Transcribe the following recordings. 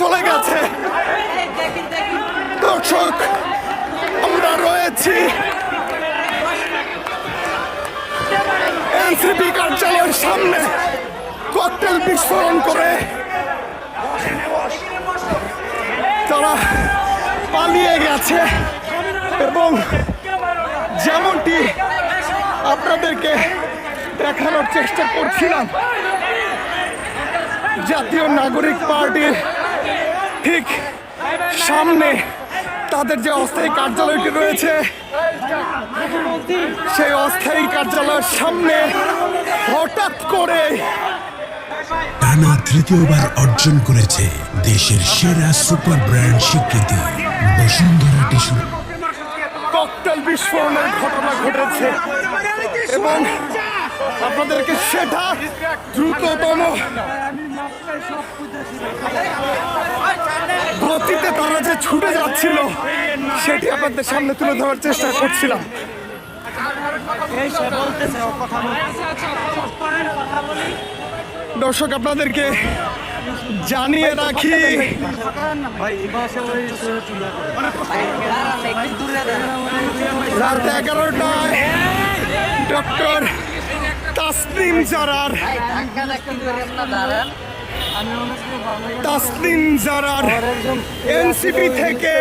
চলে গেছে। দর্শক, আমরা রয়েছি। এনসিপি কার্যালয়ের সামনে ককটেল বিস্ফোরণ করে। তারা পালিয়ে গেছে এবং যেমনটি আপনাদেরকে দেখানোর চেষ্টা করছিলাম, জাতীয় নাগরিক পার্টির ঠিক সামনে তাদের যে অস্থায়ী কার্যালয়টি রয়েছে সেই অস্থায়ী কার্যালয়ের সামনে হঠাৎ করে টানা তৃতীয়বার অর্জন করেছে দেশের সেরা সুপার ব্র্যান্ড স্বীকৃতি বসুন্ধরা টিস্যু। ককটেল বিস্ফোরণের ঘটনা ঘটেছে এবং আপনাদেরকে সেটা দ্রুততম গতিতে তারা যে ছুটে যাচ্ছিল, সেটি আপনাদের সামনে তুলে ধরার চেষ্টা করছিলাম। দর্শক, আপনাদেরকে জানিয়ে রাখি, রাত এগারোটায় ডক্টর তাসলিম জারার। তাসলিম জারার এনসিপি থেকে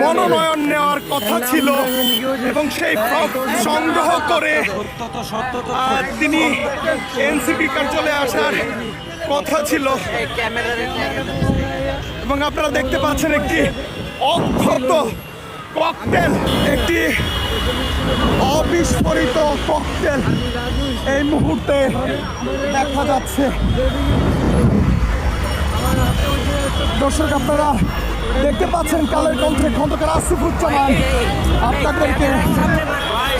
মনোনয়ন নেওয়ার কথা ছিল এবং সেই সংগ্রহ করে তিনি এনসিপি কার্যালয়ে আসার কথা ছিল। এবং আপনারা দেখতে পাচ্ছেন একটি অক্ষত ককটেল, একটি অবিস্ফোরিত ককটেল এই মুহূর্তে দেখা যাচ্ছে। দর্শক, আপনারা দেখতে পাচ্ছেন কালের কণ্ঠে খন্দকার আসিফুজ্জামান আপনাদেরকে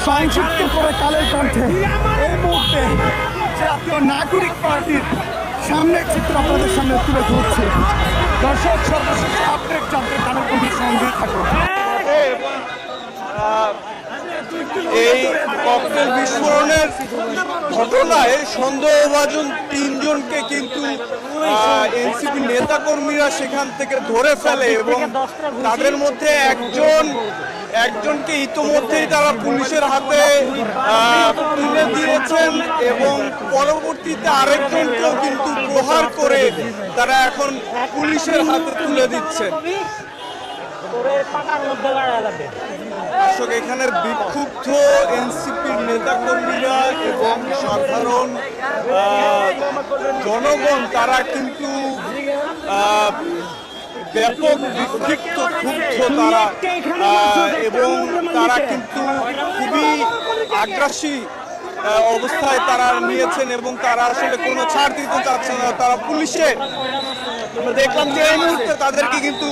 সংক্ষিপ্ত করে কালের কণ্ঠে। এই মুহূর্তে জাতীয় নাগরিক পার্টির সামনের চিত্র আপনাদের সামনে তুলে ধরছে। দর্শক, সর্বশেষ আপডেট জানতে কালের কণ্ঠের সঙ্গে থাকুন। এই ককটেল বিস্ফোরণের ঘটনায় সন্দেহভাজন তিনজনকে কিন্তু এনসিপি নেতাকর্মীরা সেখান থেকে ধরে ফেলে এবং তাদের মধ্যে একজন, একজনকে ইতোমধ্যেই তারা পুলিশের হাতে তুলে দিয়েছেন এবং পরবর্তীতে আরেকজনকেও কিন্তু প্রহার করে তারা এখন পুলিশের হাতে তুলে দিচ্ছেন। এখানের বিক্ষুব্ধ এনসিপির নেতাকর্মীরা এবং সাধারণ জনগণ, তারা কিন্তু ব্যাপক বিক্ষিপ্ত ক্ষুব্ধ তারা এবং তারা কিন্তু খুবই আগ্রাসী অবস্থায় তারা নিয়েছেন এবং তারা আসলে কোনো ছাড় দিতে চাচ্ছে না। তারা পুলিশে দেখলাম যে এই মুহূর্তে তাদেরকে কিন্তু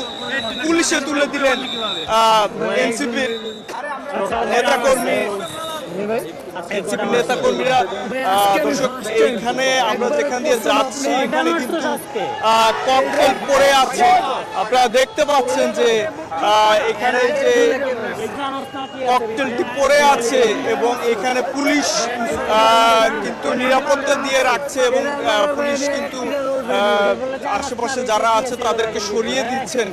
পুলিশে তুলে দিলেন এনসিপির এনসিপি নেতা কর্মীরা এখানে আমরা দিয়ে যাচ্ছি, এখানে আছে। আপনারা দেখতে পাচ্ছেন যে এখানে যে ককটেলটি পড়ে আছে এবং এখানে পুলিশ কিন্তু নিরাপত্তা দিয়ে রাখছে এবং পুলিশ কিন্তু আশেপাশে যারা আছে তাদেরকে সরিয়ে দিচ্ছেন।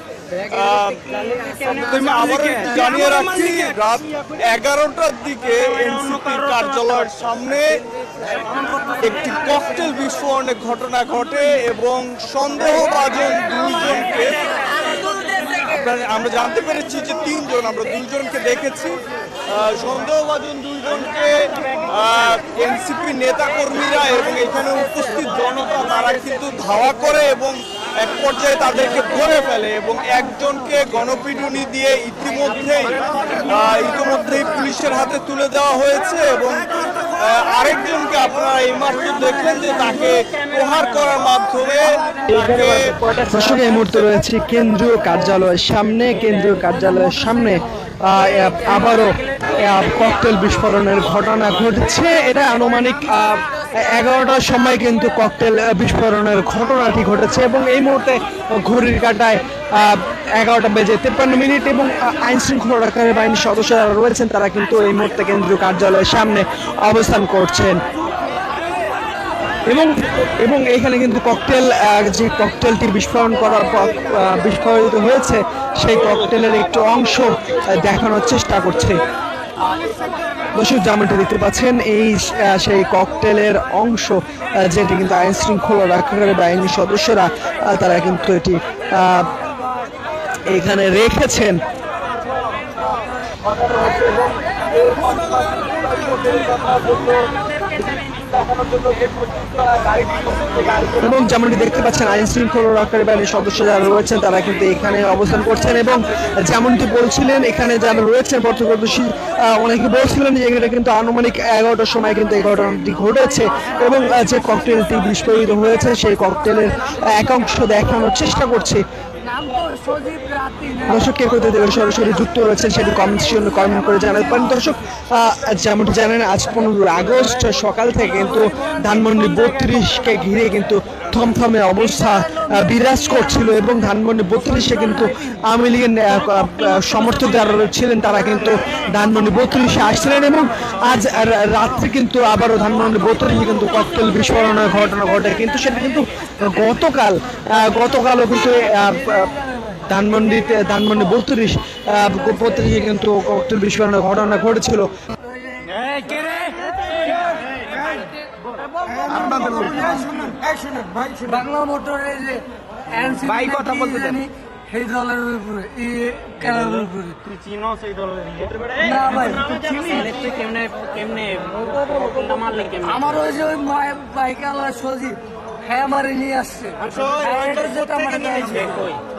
তুমি একটু জানিয়ে রাখছি, রাত এগারোটার দিকে এনসিপি কার্যালয়ের সামনে একটি ককটেল বিস্ফোরণের ঘটনা ঘটে এবং সন্দেহভাজন দুইজনকে আপনার আমরা জানতে পেরেছি যে তিনজন, আমরা দুইজনকে দেখেছি। সন্দেহভাজন দুইজনকে এনসিপি নেতা কর্মীরা এবং এখানে উপস্থিত জনতা তারা কিন্তু ধাওয়া করে এবং এক পর্যায়ে তাদেরকে ধরে ফেলে এবং একজনকে গণপিটুনি দিয়ে ইতিমধ্যেই ইতিমধ্যেই পুলিশের হাতে তুলে দেওয়া হয়েছে এবং আরেকজনকে আপনারা এইমাত্র দেখলেন যে তাকে প্রহার করার মাধ্যমে দর্শক, এই মুহূর্তে রয়েছে কেন্দ্রীয় কার্যালয়ের সামনে, কেন্দ্রীয় কার্যালয়ের সামনে আবারও ককটেল বিস্ফোরণের ঘটনা ঘটছে। এটা আনুমানিক এগারোটার সময় কিন্তু ককটেল বিস্ফোরণের ঘটনাটি ঘটেছে এবং এই মুহূর্তে ঘড়ির কাটায় এগারোটা বেজে তেপ্পান্ন মিনিট এবং আইন শৃঙ্খলা রক্ষাকারী বাহিনীর সদস্যরা রয়েছেন, তারা কিন্তু এই মুহূর্তে কেন্দ্রীয় কার্যালয়ের সামনে অবস্থান করছেন। এবং এবং এখানে কিন্তু ককটেল যে ককটেলটি বিস্ফোরণ করার বিস্ফোরিত হয়েছে, সেই ককটেলের একটু অংশ দেখানোর চেষ্টা করছে। দর্শক, যেমনটি দেখতে পাচ্ছেন, এই সেই ককটেলের অংশ যেটি কিন্তু আইন শৃঙ্খলা রক্ষাকারী বাহিনীর সদস্যরা তারা কিন্তু এটি এখানে রেখেছেন। এবং যেমনটি দেখতে পাচ্ছেন, আইন শৃঙ্খলা রক্ষাকারী বাহিনীর সদস্য যারা রয়েছেন, তারা কিন্তু এখানে অবস্থান করছেন এবং যেমনটি বলছিলেন, এখানে যারা রয়েছেন প্রত্যক্ষদর্শী অনেকে বলছিলেন যে এটা কিন্তু আনুমানিক এগারোটার সময় কিন্তু এই ঘটনাটি ঘটেছে এবং যে ককটেলটি বিস্ফোরিত হয়েছে, সেই ককটেলের একাংশ দেখানোর চেষ্টা করছে। দর্শক, কে করতে সরাসরি যুক্ত রয়েছেন সেটি কমিশন কমেন্ট করে জানাতে পারেন দর্শক যেমনটি জানেন, আজ পনেরোই আগস্ট, সকাল থেকে কিন্তু ধানমন্ডি বত্রিশকে ঘিরে কিন্তু থমথমে অবস্থা বিরাজ করছিল এবং ধানমন্ডি বত্রিশে কিন্তু আওয়ামী লীগের সমর্থক যারা ছিলেন তারা কিন্তু ধানমন্ডি বত্রিশে আসছিলেন এবং আজ রাত্রে কিন্তু আবারও ধানমন্ডি বত্রিশে কিন্তু ককটেল বিস্ফোরণের ঘটনা ঘটে। কিন্তু সেটা কিন্তু গতকাল গতকালও কিন্তু ধানমন্ডিতে, ধানমন্ডি বত্রিশ বত্রিশে কিন্তু ককটেল বিস্ফোরণের ঘটনা ঘটেছিল। বাংলা মোটরে যে ভাই কথা বলতে জানি সেই দলের উপরে এই খেলার উপরে। চিনো সেই দলের না ভাই চিনি তুই কেমনে কেমনে মারলে কেমনে? আমার ওই যে ওই বাইকালা সজি হ্যাঁ মারি নিয়ে আসছে। যেটা। হ্যাঁ?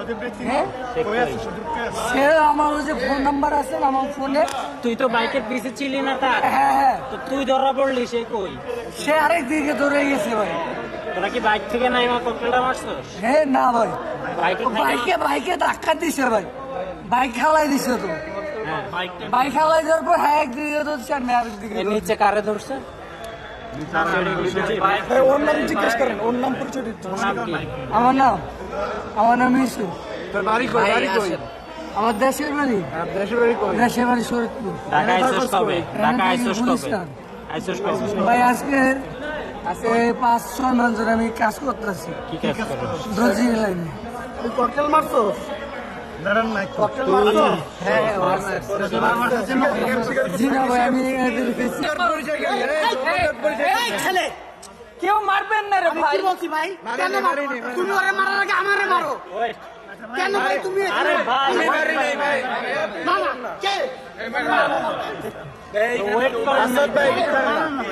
সে আমার ওই যে ফোন নাম্বার আছে আমার ফোনে তুই তো বাইকের পিছে ছিলি না তার। হ্যাঁ হ্যাঁ। তো তুই ধরা পড়লি সে কই? সে আরেক দিকে ধরে গেছে ভাই। তোরা কি বাইক থেকে নাই আমার ককটেলটা মারছস? হ্যাঁ না ভাই। বাইকে বাইকে ধাক্কা দিছে ভাই। বাইক খেলাই দিছে তো। হ্যাঁ। বাইক খেলাই দেওয়ার পর হ্যাঁ একদিকে ধরছে আর আরেক নিচে কারে ধরছে? ওর নাম জিজ্ঞেস করেন ওর নাম পরিচয় আমার নাম আমার নাম ইসু। আমার দেশের বাড়ি। দেশের বাড়ি শরৎপুর। ভাই আজকে পাঁচ ছয় মাস ধরে আমি কাজ করতেছি। কি কাজ করো দর্জি লাইনে। ককটেল মারছো কেউ মারবেন না রে ভাই বলছি ভাই কেন মারো তুমি ওরে মারার আগে আমারে মারো কেন ভাই তুমি আরে ভাই মারি নাই ভাই না না কে ওয়েট কর মারে নাই ভাই